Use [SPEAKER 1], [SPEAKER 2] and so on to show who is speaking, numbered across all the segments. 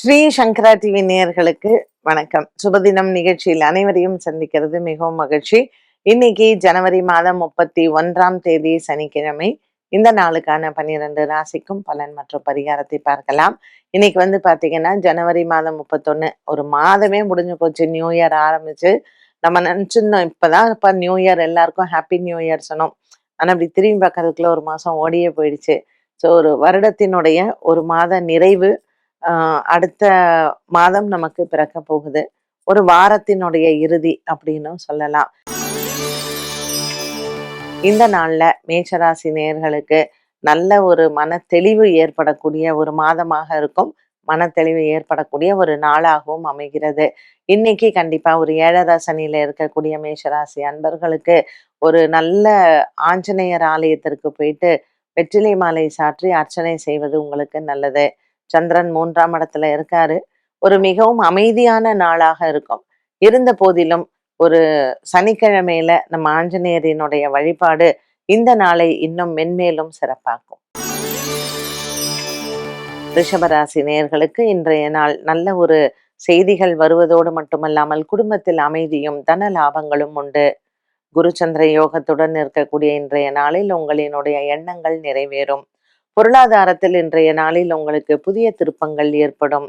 [SPEAKER 1] ஸ்ரீ சங்கரா TV நேயர்களுக்கு வணக்கம். சுபதினம் நிகழ்ச்சியில் அனைவரையும் சந்திக்கிறது மிகவும் மகிழ்ச்சி. இன்னைக்கு ஜனவரி மாதம் முப்பத்தி ஒன்றாம் தேதி சனிக்கிழமை. இந்த நாளுக்கான பன்னிரண்டு ராசிக்கும் பலன் மற்றும் பரிகாரத்தை பார்க்கலாம். இன்னைக்கு வந்து பாத்தீங்கன்னா ஜனவரி மாதம் முப்பத்தொன்னு ஒரு மாதமே முடிஞ்சு போச்சு. நியூ இயர் ஆரம்பிச்சு நம்ம நினைச்சிருந்தோம் இப்பதான் இப்ப நியூ இயர் எல்லாருக்கும் ஹாப்பி நியூ இயர் சொன்னோம். ஆனா அப்படி திரும்பி பார்க்கறதுக்குள்ள ஒரு மாசம் ஓடியே போயிடுச்சு. ஸோ ஒரு வருடத்தினுடைய ஒரு மாத நிறைவு அடுத்த மாதம் நமக்கு பிறக்க போகுது. ஒரு வாரத்தினுடைய இறுதி அப்படின்னும் சொல்லலாம். இந்த நாள்ல மேஷராசி நேர்களுக்கு நல்ல ஒரு மன தெளிவு ஏற்படக்கூடிய ஒரு மாதமாக இருக்கும். மன தெளிவு ஏற்படக்கூடிய ஒரு நாளாகவும் அமைகிறது. இன்னைக்கு கண்டிப்பா ஒரு ஏழரை சனியில இருக்கக்கூடிய மேஷராசி அன்பர்களுக்கு ஒரு நல்ல ஆஞ்சநேயர் ஆலயத்திற்கு போயிட்டு வெற்றிலை மாலை சாற்றி அர்ச்சனை செய்வது உங்களுக்கு நல்லது. சந்திரன் மூன்றாம் இடத்துல இருக்காரு. ஒரு மிகவும் அமைதியான நாளாக இருக்கும். இருந்த போதிலும் ஒரு சனிக்கிழமையில நம்ம ஆஞ்சநேயரினுடைய வழிபாடு இந்த நாளை இன்னும் மென்மேலும் சிறப்பாக்கும். ரிஷபராசி நேயர்களுக்கு இன்றைய நாள் நல்ல ஒரு செய்திகள் வருவதோடு மட்டுமல்லாமல் குடும்பத்தில் அமைதியும் தன லாபங்களும் உண்டு. குருச்சந்திர யோகத்துடன் இருக்கக்கூடிய இன்றைய நாளில் உங்களினுடைய எண்ணங்கள் நிறைவேறும். பொருளாதாரத்தில் இன்றைய நாளில் உங்களுக்கு புதிய திருப்பங்கள் ஏற்படும்.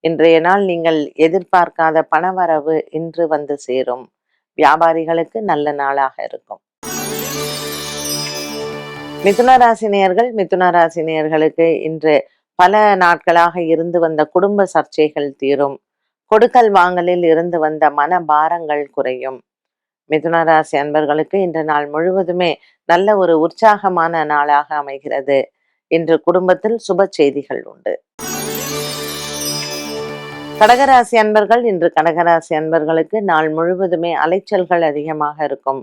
[SPEAKER 1] இன்றைய நாள் நீங்கள் எதிர்பார்க்காத பணவரவு இன்று வந்து சேரும். வியாபாரிகளுக்கு நல்ல நாளாக இருக்கும். மிதுன ராசினியர்கள் மிதுன இன்று பல நாட்களாக இருந்து வந்த குடும்ப சர்ச்சைகள் தீரும். கொடுக்கல் வாங்கலில் இருந்து வந்த மன பாரங்கள் குறையும். மிதுன ராசி அன்பர்களுக்கு இன்று நாள் முழுவதுமே நல்ல ஒரு உற்சாகமான நாளாக அமைகிறது. இன்று குடும்பத்தில் சுப செய்திகள் உண்டு. கடகராசி அன்பர்கள் இன்று கடகராசி அன்பர்களுக்கு நாள் முழுவதுமே அலைச்சல்கள் அதிகமாக இருக்கும்.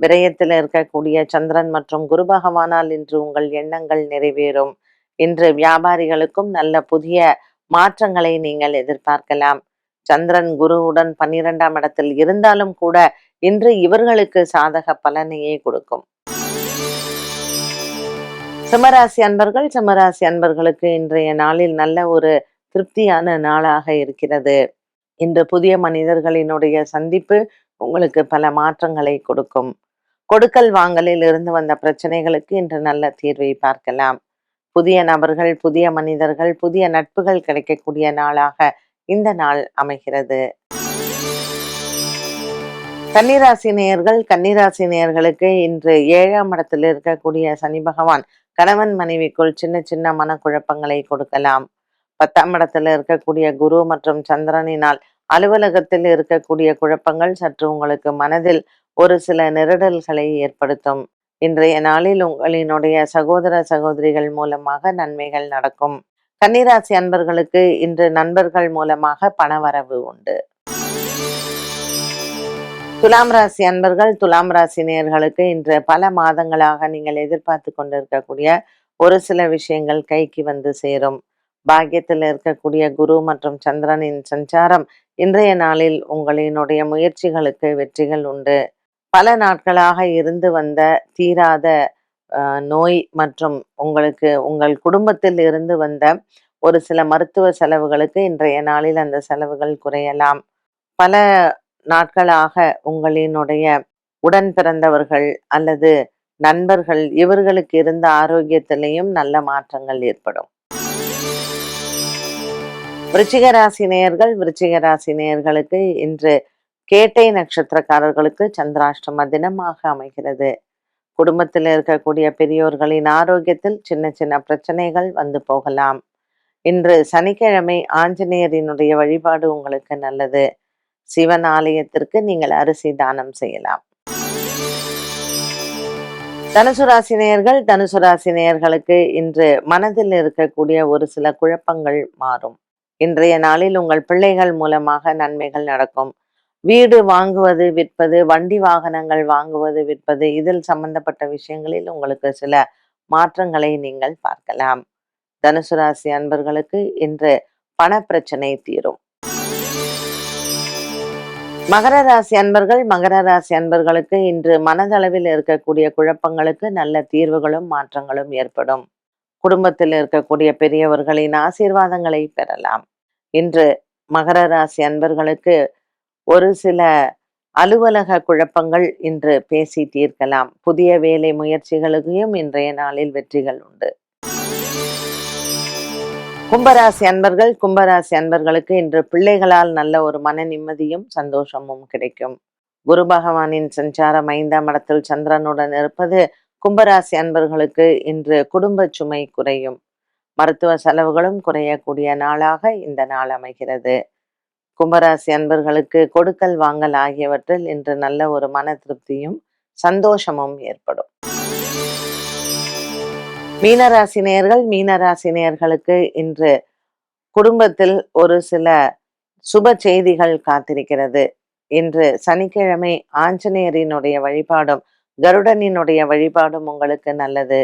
[SPEAKER 1] விரயத்தில் இருக்கக்கூடிய சந்திரன் மற்றும் குரு பகவானால் இன்று உங்கள் எண்ணங்கள் நிறைவேறும். இன்று வியாபாரிகளுக்கும் நல்ல புதிய மாற்றங்களை நீங்கள் எதிர்பார்க்கலாம். சந்திரன் குருவுடன் பன்னிரெண்டாம் இடத்தில் இருந்தாலும் கூட இன்று இவர்களுக்கு சாதக பலனையே கொடுக்கும். சிம்மராசி அன்பர்கள் சிம்மராசி அன்பர்களுக்கு இன்றைய நாளில் நல்ல ஒரு திருப்தியான நாளாக இருக்கிறது. இன்று புதிய மனிதர்களினுடைய சந்திப்பு உங்களுக்கு பல மாற்றங்களை கொடுக்கும். கொடுக்கல் வாங்கலில் இருந்து வந்த பிரச்சனைகளுக்கு இன்று நல்ல தீர்வை பார்க்கலாம். புதிய நபர்கள் புதிய மனிதர்கள் புதிய நட்புகள் கிடைக்கக்கூடிய நாளாக இந்த நாள் அமைகிறது. கன்னிராசி நேயர்கள் கன்னிராசி நேயர்களுக்கு இன்று ஏழாம் இடத்தில் இருக்கக்கூடிய சனி பகவான் கணவன் மனைவிக்குள் சின்ன சின்ன மனக்குழப்பங்களை கொடுக்கலாம். பத்தாம் இடத்துல இருக்கக்கூடிய குரு மற்றும் சந்திரனினால் அலுவலகத்தில் இருக்கக்கூடிய குழப்பங்கள் சற்று உங்களுக்கு மனதில் ஒரு சில நெருடல்களை ஏற்படுத்தும். இன்றைய நாளில் உங்களினுடைய சகோதர சகோதரிகள் மூலமாக நன்மைகள் நடக்கும். கன்னிராசி அன்பர்களுக்கு இன்று நண்பர்கள் மூலமாக பணவரவு உண்டு. துலாம் ராசி அன்பர்கள் துலாம் ராசி நேர்களுக்கு இன்று பல மாதங்களாக நீங்கள் எதிர்பார்த்து கொண்டிருக்கக்கூடிய ஒரு சில விஷயங்கள் கைக்கு வந்து சேரும். பாக்கியத்தில் இருக்கக்கூடிய குரு மற்றும் சந்திரனின் சஞ்சாரம் இன்றைய நாளில் உங்களினுடைய முயற்சிகளுக்கு வெற்றிகள் உண்டு. பல நாட்களாக இருந்து வந்த தீராத ஆஹ், நோய் மற்றும் உங்களுக்கு உங்கள் குடும்பத்தில் இருந்து வந்த ஒரு சில மருத்துவ செலவுகளுக்கு இன்றைய நாளில் அந்த செலவுகள் குறையலாம். பல நாட்களாக உங்களினுடைய உடன் பிறந்தவர்கள் அல்லது நண்பர்கள் இவர்களுக்கு இருந்த ஆரோக்கியத்திலையும் நல்ல மாற்றங்கள் ஏற்படும். விருச்சிக ராசி நேயர்கள் விருச்சிக ராசி நேயர்களுக்கு இன்று கேட்டை நட்சத்திரக்காரர்களுக்கு சந்திராஷ்டம தினமாக அமைகிறது. குடும்பத்தில் இருக்கக்கூடிய பெரியோர்களின் ஆரோக்கியத்தில் சின்ன சின்ன பிரச்சனைகள் வந்து போகலாம். இன்று சனிக்கிழமை ஆஞ்சநேயரினுடைய வழிபாடு உங்களுக்கு நல்லது. சிவன் ஆலயத்திற்கு நீங்கள் அரிசி தானம் செய்யலாம். தனுசு ராசினியர்கள் தனுசு ராசினியர்களுக்கு இன்று மனதில் இருக்கக்கூடிய ஒரு சில குழப்பங்கள் மாறும். இன்றைய நாளில் உங்கள் பிள்ளைகள் மூலமாக நன்மைகள் நடக்கும். வீடு வாங்குவது விற்பது வண்டி வாகனங்கள் வாங்குவது விற்பது இதில் சம்பந்தப்பட்ட விஷயங்களில் உங்களுக்கு சில மாற்றங்களை நீங்கள் பார்க்கலாம். தனுசு ராசி அன்பர்களுக்கு இன்று பண பிரச்சனை தீரும். மகர ராசி அன்பர்கள் மகர ராசி அன்பர்களுக்கு இன்று மனதளவில் இருக்கக்கூடிய குழப்பங்களுக்கு நல்ல தீர்வுகளும் மாற்றங்களும் ஏற்படும். குடும்பத்தில் இருக்கக்கூடிய பெரியவர்களின் ஆசீர்வாதங்களை பெறலாம். இன்று மகர ராசி அன்பர்களுக்கு ஒரு சில அலுவலக குழப்பங்கள் இன்று பேசி தீர்க்கலாம். புதிய வேலை முயற்சிகளுக்கும் இன்றைய நாளில் வெற்றிகள் உண்டு. கும்பராசி அன்பர்கள் கும்பராசி அன்பர்களுக்கு இன்று பிள்ளைகளால் நல்ல ஒரு மன நிம்மதியும் சந்தோஷமும் கிடைக்கும். குரு பகவானின் சஞ்சாரம் ஐந்தாம் இடத்தில் சந்திரனுடன் இருப்பது கும்பராசி அன்பர்களுக்கு இன்று குடும்ப சுமை குறையும். மருத்துவ செலவுகளும் குறையக்கூடிய நாளாக இந்த நாள் அமைகிறது. கும்பராசி அன்பர்களுக்கு கொடுக்கல் வாங்கல் ஆகியவற்றில் இன்று நல்ல ஒரு மன திருப்தியும் சந்தோஷமும் ஏற்படும். மீனராசி நேர்கள் மீனராசி நேர்களுக்கு இன்று குடும்பத்தில் ஒரு சில சுப செய்திகள் காத்திருக்கிறது. இன்று சனிக்கிழமை ஆஞ்சநேயரினுடைய வழிபாடும் கருடனினுடைய வழிபாடும் உங்களுக்கு நல்லது.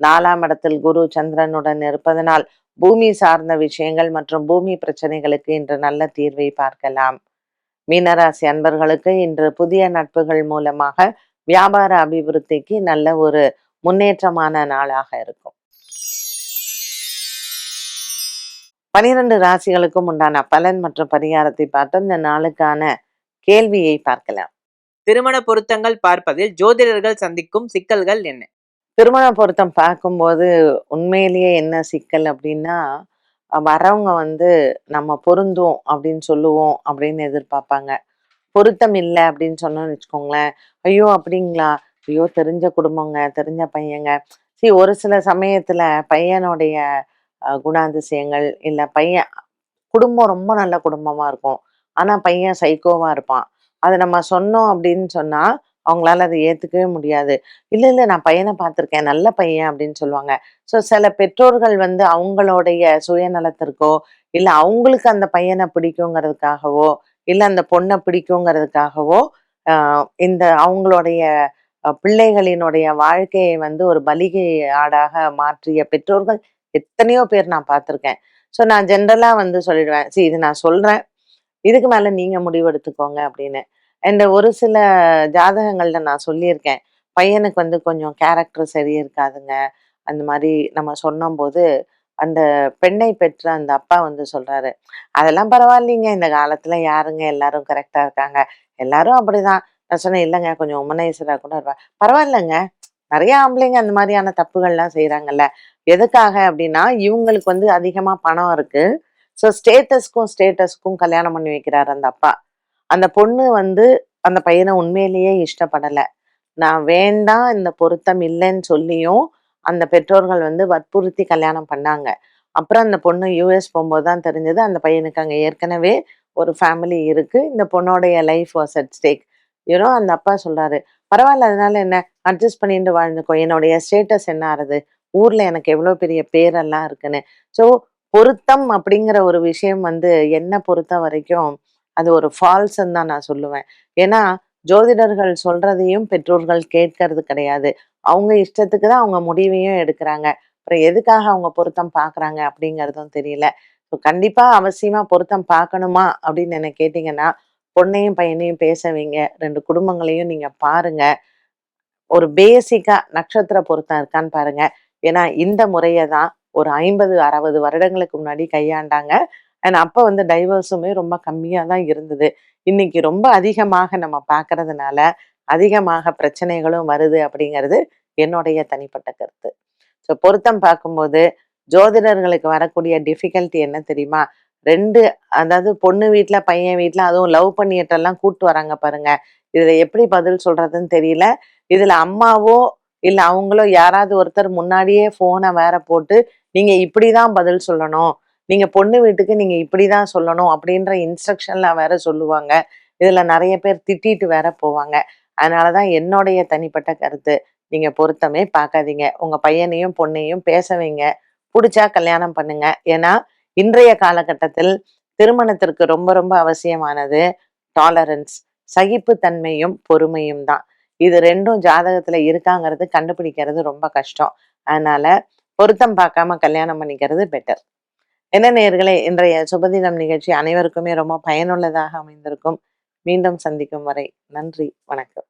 [SPEAKER 1] நாலாம் இடத்தில் குரு சந்திரனுடன் இருப்பதனால் பூமி சார்ந்த விஷயங்கள் மற்றும் பூமி பிரச்சனைகளுக்கு இன்று நல்ல தீர்வை பார்க்கலாம். மீனராசி அன்பர்களுக்கு இன்று புதிய நட்புகள் மூலமாக வியாபார அபிவிருத்திக்கு நல்ல ஒரு முன்னேற்றமான நாளாக இருக்கும். பனிரெண்டு ராசிகளுக்கும் உண்டான பலன் மற்றும் பரிகாரத்தை பார்த்து இந்த நாளுக்கான கேள்வியை பார்க்கலாம்.
[SPEAKER 2] திருமண பொருத்தங்கள் பார்ப்பதில் ஜோதிடர்கள் சந்திக்கும் சிக்கல்கள் என்ன?
[SPEAKER 1] திருமண பொருத்தம் பார்க்கும்போது உண்மையிலேயே என்ன சிக்கல் அப்படின்னா வரவங்க வந்து நம்ம பொருந்தும் அப்படின்னு சொல்லுவோம் அப்படின்னு எதிர்பார்ப்பாங்க. பொருத்தம் இல்லை அப்படின்னு சொன்னோம்னு வச்சுக்கோங்களேன். ஐயோ அப்படிங்களா? ஐயோ! தெரிஞ்ச குடும்பங்க தெரிஞ்ச பையங்க. சரி ஒரு சில சமயத்துல பையனுடைய குணாதிசயங்கள் இல்லை பையன் குடும்பம் ரொம்ப நல்ல குடும்பமா இருக்கும். ஆனா பையன் சைக்கோவா இருப்பான். அதை நம்ம சொன்னோம் அப்படின்னு சொன்னா அவங்களால அதை ஏத்துக்கவே முடியாது. இல்ல இல்ல நான் பையனை பார்த்துருக்கேன் நல்ல பையன் அப்படின்னு சொல்லுவாங்க. ஸோ சில பெற்றோர்கள் வந்து அவங்களுடைய சுயநலத்திற்கோ இல்ல அவங்களுக்கு அந்த பையனை பிடிக்குங்கிறதுக்காகவோ இல்ல அந்த பொண்ணை பிடிக்குங்கிறதுக்காகவோ இந்த அவங்களுடைய பிள்ளைகளினுடைய வாழ்க்கையை வந்து ஒரு பலிகை ஆடாக மாற்றிய பெற்றோர்கள் எத்தனையோ பேர் நான் பார்த்துருக்கேன். ஸோ நான் ஜென்ரலா வந்து சொல்லிடுவேன் சரி இது நான் சொல்றேன். இதுக்கு மேல நீங்க முடிவெடுத்துக்கோங்க அப்படின்னு. அண்ட் ஒரு சில ஜாதகங்களில் நான் சொல்லியிருக்கேன். பையனுக்கு வந்து கொஞ்சம் கேரக்டர் சரி இருக்காதுங்க. அந்த மாதிரி நம்ம சொன்னபோது அந்த பெண்ணை பெற்ற அந்த அப்பா வந்து சொல்றாரு அதெல்லாம் பரவாயில்லைங்க. இந்த காலத்துல யாருங்க எல்லாரும் கரெக்டா இருக்காங்க. எல்லாரும் அப்படிதான். நான் சொன்னேன் இல்லைங்க கொஞ்சம் உமனைசராக கூட இருப்பா. பரவாயில்லைங்க நிறைய ஆம்பளைங்க அந்த மாதிரியான தப்புகள்லாம் செய்கிறாங்கல்ல எதுக்காக? அப்படின்னா இவங்களுக்கு வந்து அதிகமாக பணம் இருக்குது ஸோ ஸ்டேட்டஸ்க்கும் ஸ்டேட்டஸ்க்கும் கல்யாணம் பண்ணி வைக்கிறாரு அந்த அப்பா. அந்த பொண்ணு வந்து அந்த பையனை உண்மையிலேயே இஷ்டப்படலை. நான் வேண்டாம் இந்த பொருத்தம் இல்லைன்னு சொல்லியும் அந்த பெற்றோர்கள் வந்து வற்புறுத்தி கல்யாணம் பண்ணாங்க. அப்புறம் அந்த பொண்ணு யூஎஸ் போகும்போது தான் தெரிஞ்சது அந்த பையனுக்கு அங்கே ஏற்கனவே ஒரு ஃபேமிலி இருக்குது இந்த பொண்ணோடைய லைஃப் வாஸ் அட் ஸ்டேக் ஏன்னோ அந்த அப்பா சொல்றாரு பரவாயில்ல அதனால என்ன? அட்ஜஸ்ட் பண்ணிட்டு வாழ்ந்துக்கோ. என்னுடைய ஸ்டேட்டஸ் என்ன ஆறுது ஊர்ல எனக்கு எவ்வளவு பெரிய பேரெல்லாம் இருக்குன்னு. ஸோ பொருத்தம் அப்படிங்கிற ஒரு விஷயம் வந்து என்ன பொறுத்த வரைக்கும் அது ஒரு ஃபால்ஸ்ன்னு தான் நான் சொல்லுவேன். ஏன்னா ஜோதிடர்கள் சொல்றதையும் பெற்றோர்கள் கேட்கறது கிடையாது. அவங்க இஷ்டத்துக்கு தான் அவங்க முடிவையும் எடுக்கிறாங்க. அப்புறம் எதுக்காக அவங்க பொருத்தம் பார்க்குறாங்க அப்படிங்கிறதும் தெரியல. ஸோ கண்டிப்பா அவசியமா பொருத்தம் பார்க்கணுமா அப்படின்னு என்ன கேட்டிங்கன்னா பொண்ணையும் பையனையும் பேச வைங்க. ரெண்டு குடும்பங்களையும் நீங்க பாருங்க. ஒரு பேசிக்கா நட்சத்திர பொருத்தம் இருக்கான்னு பாருங்க. ஏன்னா இந்த முறையை தான் ஒரு ஐம்பது அறுபது வருடங்களுக்கு முன்னாடி கையாண்டாங்க. அண்ட் அப்போ வந்து டைவர்ஸுமே ரொம்ப கம்மியாக தான் இருந்தது. இன்னைக்கு ரொம்ப அதிகமாக நம்ம பார்க்கறதுனால அதிகமாக பிரச்சனைகளும் வருது அப்படிங்கிறது என்னுடைய தனிப்பட்ட கருத்து. ஸோ பொருத்தம் பார்க்கும்போது ஜோதிடர்களுக்கு வரக்கூடிய டிஃபிகல்ட்டி என்ன தெரியுமா? ரெண்டு அதாவது பொண்ணு வீட்டில் பையன் வீட்டில் அதுவும் லவ் பண்ணிட்டெல்லாம் கூட்டு வராங்க பாருங்க. இதில் எப்படி பதில் சொல்கிறதுன்னு தெரியல. இதில் அம்மாவோ இல்லை அவங்களோ யாராவது ஒருத்தர் முன்னாடியே ஃபோனை வேற போட்டு நீங்கள் இப்படி தான் பதில் சொல்லணும். நீங்கள் பொண்ணு வீட்டுக்கு நீங்கள் இப்படி தான் சொல்லணும். அப்படின்ற இன்ஸ்ட்ரக்ஷன்லாம் வேற சொல்லுவாங்க. இதில் நிறைய பேர் திட்டிட்டு வேற போவாங்க. அதனாலதான் என்னுடைய தனிப்பட்ட கருத்து. நீங்கள் பொருத்தமே பார்க்காதீங்க. உங்கள் பையனையும் பொண்ணையும் பேச வைங்க. பிடிச்சா கல்யாணம் பண்ணுங்க. ஏன்னா இன்றைய காலகட்டத்தில் திருமணத்திற்கு ரொம்ப ரொம்ப அவசியமானது டாலரன்ஸ் சகிப்புத்தன்மையும் பொறுமையும் தான். இது ரெண்டும் ஜாதகத்துல இருக்காங்கிறது கண்டுபிடிக்கிறது ரொம்ப கஷ்டம். அதனால பொருத்தம் பார்க்காம கல்யாணம் பண்ணிக்கிறது பெட்டர் என்ன நேர்களே இன்றைய சுபதினம் நிகழ்ச்சி அனைவருக்குமே ரொம்ப பயனுள்ளதாக அமைந்திருக்கும். மீண்டும் சந்திக்கும் வரை நன்றி வணக்கம்.